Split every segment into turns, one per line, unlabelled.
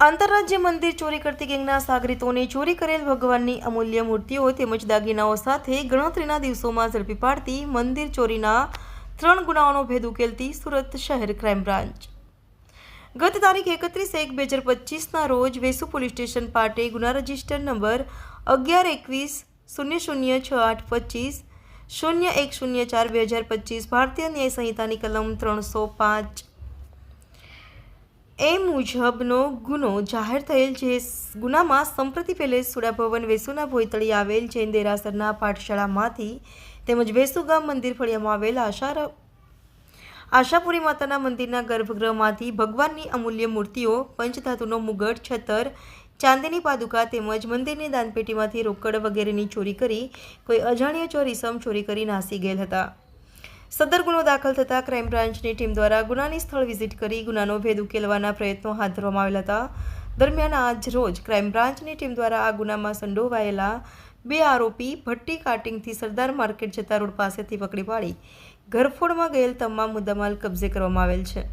આંતરરાજ્ય મંદિર ચોરી કરતી ગેંગના સાગરીતોને ચોરી કરેલ ભગવાનની અમૂલ્ય મૂર્તિઓ તેમજ દાગીનાઓ સાથે ગણતરીના દિવસોમાં ઝડપી પાડતી મંદિર ચોરીના ત્રણ ગુનાઓનો ભેદ ઉકેલતી સુરત શહેર ક્રાઇમ બ્રાન્ચ. ગત તારીખ એકત્રીસ એક બે હજાર પચીસના રોજ વેસુ પોલીસ સ્ટેશન પાટે ગુના રજિસ્ટર નંબર અગિયાર એકવીસ શૂન્ય શૂન્ય છ આઠ પચીસ શૂન્ય એક શૂન્ય ચાર બે હજાર પચીસ ભારતીય ન્યાય સંહિતાની કલમ ત્રણસો પાંચ એ મુજબનો ગુનો જાહેર થયેલ જે ગુનામાં સંપ્રતિ પેલે સુડાભવન વેસુના ભોયતળી આવેલ જૈન દેરાસરના પાઠશાળામાંથી તેમજ વેસુ ગામ મંદિર ફળિયામાં આવેલ આશા આશાપુરી માતાના મંદિરના ગર્ભગૃહમાંથી ભગવાનની અમૂલ્ય મૂર્તિઓ, પંચધાતુનો મુગટ, છતર, ચાંદીની પાદુકા તેમજ મંદિરની દાનપેટીમાંથી રોકડ વગેરેની ચોરી કરી કોઈ અજાણ્યો ચોરી સમ ચોરી કરી નાસી ગયેલ હતા. સદર ગુનો દાખલ થતાં ક્રાઇમ બ્રાન્ચની ટીમ દ્વારા ગુનાની સ્થળ વિઝિટ કરી ગુનાનો ભેદ ઉકેલવાના પ્રયત્નો હાથ ધરવામાં આવેલા હતા. દરમિયાન આજ રોજ ક્રાઇમ બ્રાન્ચની ટીમ દ્વારા આ ગુનામાં સંડોવાયેલા બે આરોપી ભટ્ટી કાટિંગથી સરદાર માર્કેટ જતા રોડ પાસેથી પકડી પાડી ઘરફોડમાં ગયેલ તમામ મુદ્દામાલ કબજે કરવામાં આવેલ છે.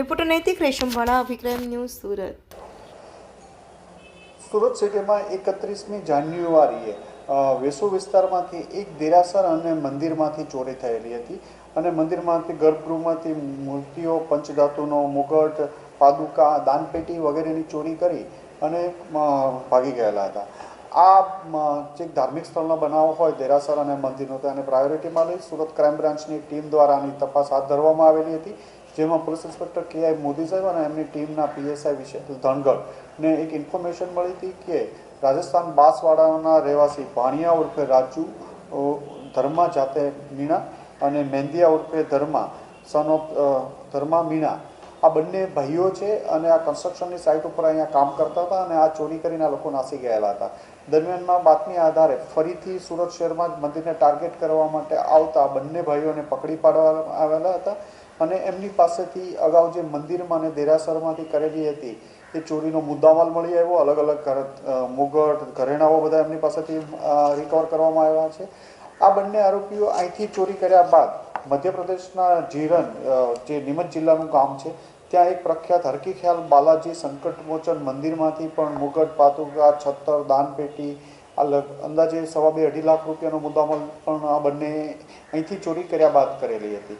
Reporter Naitik Reshamwala Abhikram news Surat.
Surat સિટીમાં એકત્રીસમી જાન્યુઆરીએ વેસુ વિસ્તારમાંથી એક દેરાસર અને મંદિરમાંથી ચોરી થયેલી હતી. અને મંદિરમાંથી ગર્ભગૃહમાંથી મૂર્તિઓ, પંચધાતુનો મુગટ, પાદુકા, દાનપેટી વગેરેની ચોરી કરી અને ભાગી ગયેલા હતા. આ જે ધાર્મિક સ્થળનો બનાવ હોય દેરાસર અને મંદિરનો તેને પ્રાયોરિટીમાં લઈ સુરત ક્રાઇમ બ્રાન્ચની ટીમ દ્વારા આની તપાસ હાથ ધરવામાં આવેલી હતી. જેમાં પોલીસ ઇન્સ્પેક્ટર કે આઈ મોદી સાહેબ અને એમની ટીમના પીએસઆઈ વિશે ધનગઢને એક ઇન્ફોર્મેશન મળી હતી કે રાજસ્થાન બાંસવાડાના રહેવાસી ભાણિયા ઉર્ફે રાજુ ધર્મા જાતે મીણા અને મેંદિયા ઉર્ફે ધર્મા સન ઓફ ધર્મા મીણા આ બંને ભાઈઓ છે અને આ કન્સ્ટ્રક્શનની સાઇટ ઉપર અહીંયા કામ કરતા હતા અને આ ચોરી કરીને આ લોકો નાસી ગયેલા હતા. દરમિયાનમાં બાતમી આધારે ફરીથી સુરત શહેરમાં જ મંદિરને ટાર્ગેટ કરવા માટે આવતા બંને ભાઈઓને પકડી પાડવામાં આવેલા હતા અને એમની પાસેથી અગાઉ જે મંદિરમાં અને દેરાસરમાંથી કરેલી હતી, એ ચોરીનો મુદ્દામાલ મળી આવ્યો. અલગ અલગ ઘર મુગટ, ઘરેણાઓ બધા એમની પાસેથી રિકવર કરવામાં આવ્યા છે. આ બંને આરોપીઓ અહીંથી ચોરી કર્યા બાદ મધ્યપ્રદેશના જીરન જે નીમચ જિલ્લાનું ગામ છે, ત્યાં એક પ્રખ્યાત હરકી ખ્યાલ બાલાજી સંકટમોચન મંદિરમાંથી પણ મુગટ, પાતુકા, છત્તર, દાનપેટી અંદાજે સવા બે અઢી લાખ રૂપિયાનો મુદ્દામાલ પણ આ બંને અહીંથી ચોરી કર્યા બાદ કરેલી હતી.